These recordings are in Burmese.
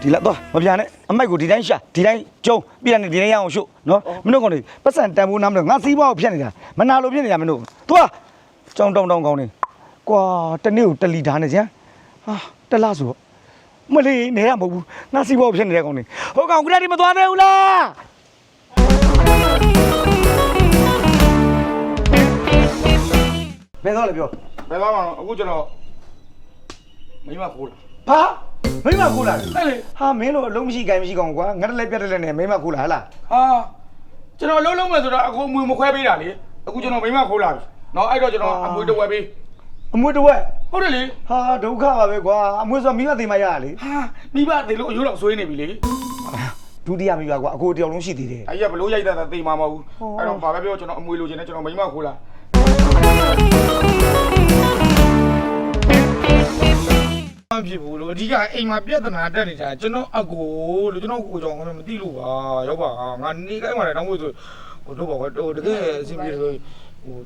ဒီလာတော့မပြန်နဲ့အမိုက်ကိုဒီတိုင်းရှာဒီတိုင်းကျုံပြီးတယ်ဒီတိုင်းရအောင်ရှုပ်နော်မင်းတို့ကောင်တွေပတ်စံတန်ဖိုးနားမလို့ငါစီးပွားကိုဖြတ်နေတာမနာလို့ဖြစ်နေတာမင်းတို့သွားကြောင်တောင်တောင်ကောင်းနေကွာတနေ့ကိုတလီထားနေကြဟာတလားဆိုတော့မလေးနေရမဟုတ်ဘူးငါစီးပွားကိုဖြစ်နေတဲ့ကောင်တွေဟိုကောင်ကလေးမသွားသေးဘူးလားဘယ်တော့လဲပြောဘယ်သွားမှာလဲအခုကျွန်တော်မိမခိုးလာဘာ မိမခိုးလာတယ်အဲ့လေဟာမင်းတို့အလုံးမရှိကိုင်းမရှိကောင်ကွာငါတလည်းပြတ်တယ်လည်းနဲ့မိမခိုးလာဟလားဟာကျွန်တော်လုံးလုံးမယ်ဆိုတော့အခုအမွေမခွဲပေးတာလေအခုကျွန်တော်မိမခိုးလာပြီနော်အဲ့တော့ကျွန်တော်အမွေတစ်ဝက်ပေးအမွေတစ်ဝက်ဟုတ်တယ်လေဟာဒုက္ခပါပဲကွာအမွေဆိုမိမသိမရရလေဟာမိဘသေးလို့အယိုးလောက်ဆွေးနေပြီလေဒုတိယမိဘကွာအကိုတယောက်လုံးရှိသေးတယ်အဲ့ရဘလို့ရိုက်တာသိမှာမဟုတ်ဘူးအဲ့တော့ဘာပဲပြောကျွန်တော်အမွေလိုချင်တယ်ကျွန်တော်မိမခိုးလာ မဖြစ်ဘူးလို့အဓိကအိမ်မှာပြဿနာတက်နေတာကျွန်တော်အကိုလို့ကျွန်တော်ကိုကြောင့်မသိလို့ပါရောက်ပါငါနေကိုင်းမှာလည်းတောင်းဖို့ဆိုဟိုတို့ပါတော့တကယ်အဆင်ပြေတယ်ဟို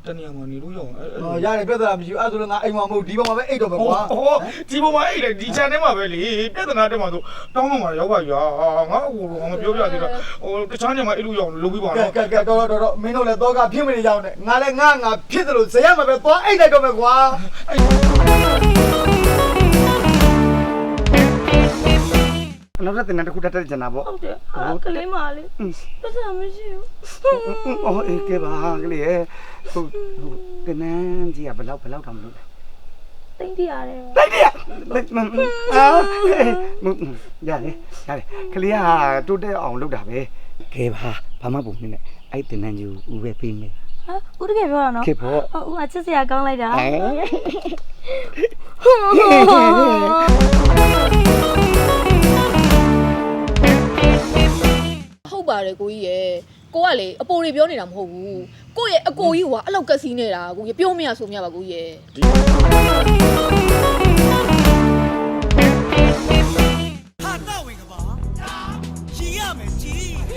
တနေရာမှာနေလို့ရအောင်အဲ့ဟောရတယ်ပြဿနာမရှိဘူးအဲ့ဒါဆိုတော့ငါအိမ်မှာမဟုတ်ဒီဘက်မှာပဲအိတ်တော့ပဲဟိုကွာဟိုဒီပေါ်မှာအဲ့လေဒီ channel မှာပဲလေပြဿနာတက်မှာဆိုတောင်းမှမှာရောက်ပါရွာငါအကိုကမပြောပြသေးတော့ဟိုတခြားညမှာအဲ့လိုရအောင်လုပ်ပြီးပါကဲနော်ကဲကဲတော်တော်တော်မင်းတို့လည်းတော့ကဖြစ်မနေကြအောင်နဲ့ငါလည်းငါငါဖြစ်တယ်လို့ဇယက်မှာပဲသွားအိတ်လိုက်တော့မယ်ကွာ နောက်တစ်တင်တစ်ခုတက်တက်ကျန်တာပေါ့ဟုတ်တယ်အာကလေးမလေးပတ်စံမရှိဘူးအော်အေးကဲပါကလေးရဲ့ဟိုဟိုကနန်းကြီးကဘယ်လောက်ဘယ်လောက်တောင်မလို့လဲတိတ်တရတယ်လိုက်တယ်အာရတယ်ရတယ်ကလေးကတိုးတက်အောင်လုပ်တာပဲကဲပါဘာမှပုံနေနဲ့အဲ့တင်နန်းကြီးကိုဦးပဲပေးမယ်ဟာဦးတကယ်ပြောတာနော်ခေဖို့ဟုတ်ဦးအချစ်စရာကောင်းလိုက်တာဟုတ် ပါတယ်ကိုကြီးရဲ့ကိုကလေအပိုတွေပြောနေတာမဟုတ်ဘူးကိုရဲ့အကိုကြီးကအဲ့လောက်ကက်စီးနေတာကိုကြီးပြောမရဆိုမရပါကိုကြီးရဲ့ဟာတော့ဝင်ကပါဒါကြီးရမယ်ကြီး